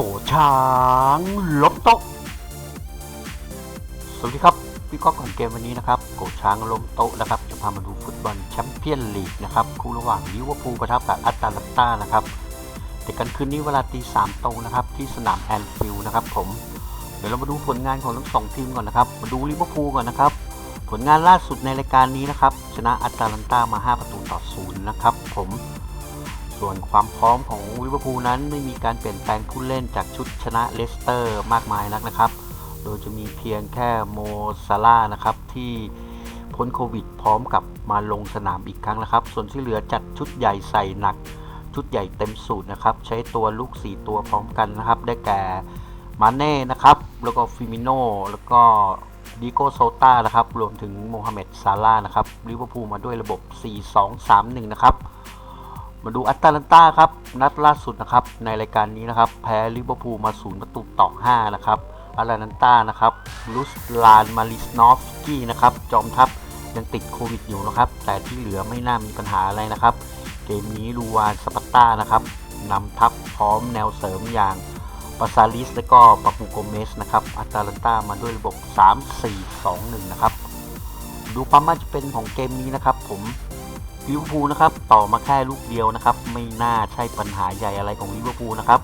โกช้างลบโต๊ะสวัสดีครับ พี่ก๊อฟก่อนเกมวันนี้นะครับ โกช้างล้มโต๊ะนะครับ จะพามาดูฟุตบอลแชมเปี้ยนลีกนะครับ คู่ระหว่างลิเวอร์พูลปะทะกับอัตแลนตานะครับแต่กันคืนนี้เวลาตีสามตรงนะครับ ที่สนามแอนฟิลด์นะครับผม เดี๋ยวเรามาดูผลงานของทั้งสองทีมก่อนนะครับ มาดูลิเวอร์พูลก่อนนะครับ ผลงานล่าสุดในรายการนี้นะครับ ชนะอัตแลนตามา 5 ประตูต่อศูนย์นะครับผม ส่วนความพร้อมของลิเวอร์พูลนั้นไม่มีการเปลี่ยนแปลงผู้เล่นจากชุดชนะเลสเตอร์มากมายนักนะครับ โดยจะมีเพียงแค่โมซาร่านะครับที่พ้นโควิดพร้อมกับมาลงสนามอีกครั้งนะครับ ส่วนที่เหลือจัดชุดใหญ่ใส่หนัก ชุดใหญ่เต็มสูตรนะครับ ใช้ตัวลูก 4 ตัวพร้อมกันนะครับ ได้แก่มาเน่นะครับ แล้วก็ฟิมิโนแล้วก็ดิโกโซตานะครับ รวมถึงโมฮัมเหม็ดซาร่านะครับลิเวอร์พูลมาด้วยระบบ 4-2-3-1 นะครับ มาดูแอตแลนตาครับนัดล่าสุดนะครับในรายการนี้นะครับ แพ้ลิเวอร์พูลมา0ประตูต่อ 5 นะครับแอตแลนตานะครับลุสลานมาริสนอฟสกี้นะครับจอมทัพยังติดโควิดอยู่นะครับ แต่ที่เหลือไม่น่ามีปัญหาอะไรนะครับ เกมนี้ลูวานสปาร์ต้านะครับนำทัพพร้อมแนวเสริมอย่างปาซาลิสและก็ปาปูโกเมสนะครับอัตแลนตามาด้วยระบบ 3-4-2-1 นะครับ ดูความน่าจะเป็นของเกมนี้นะครับ ผม ลิเวอร์พูลนะครับต่อมาแค่ลูกเดียวนะครับ ไม่น่าใช่ปัญหาใหญ่อะไรของลิเวอร์พูลนะครับ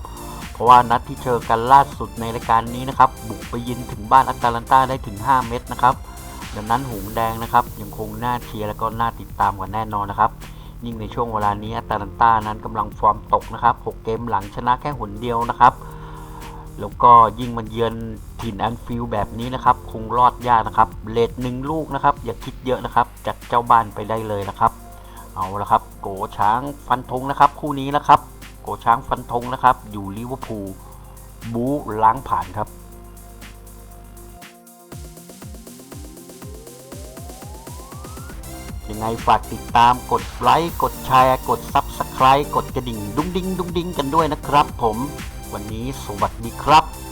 เพราะว่านัดที่เจอกันล่าสุดในรายการนี้นะครับ บุกไปยินถึงบ้านอัตแลนตาได้ถึง 5 เม็ดนะครับดังนั้นหงแดงนะครับยังคงน่าเชียร์และก็น่าติดตามกว่าแน่นอนนะครับ ยิ่งในช่วงเวลานี้อัตแลนตานั้นกำลังฟอร์มตกนะครับ 6 เกมหลังชนะแค่หนเดียวนะครับ แล้วก็ยิ่งมันเยือนถิ่นแอนฟิลแบบนี้นะครับคงรอดยากนะครับเลทหนึ่งลูกนะครับ อย่าคิดเยอะนะครับจัดเจ้าบ้านไปได้เลยนะครับ เอาละครับ โกช้างฟันธงนะครับ คู่นี้นะครับ โกช้างฟันธงนะครับ อยู่ลิเวอร์พูลบูล้างผ่านครับยังไงฝากติดตามกดไลค์กดแชร์ กด Subscribe กดกระดิ่ง ดุ้งดิ้งดุ้งดิ้งกันด้วยนะครับผม วันนี้สวัสดีครับ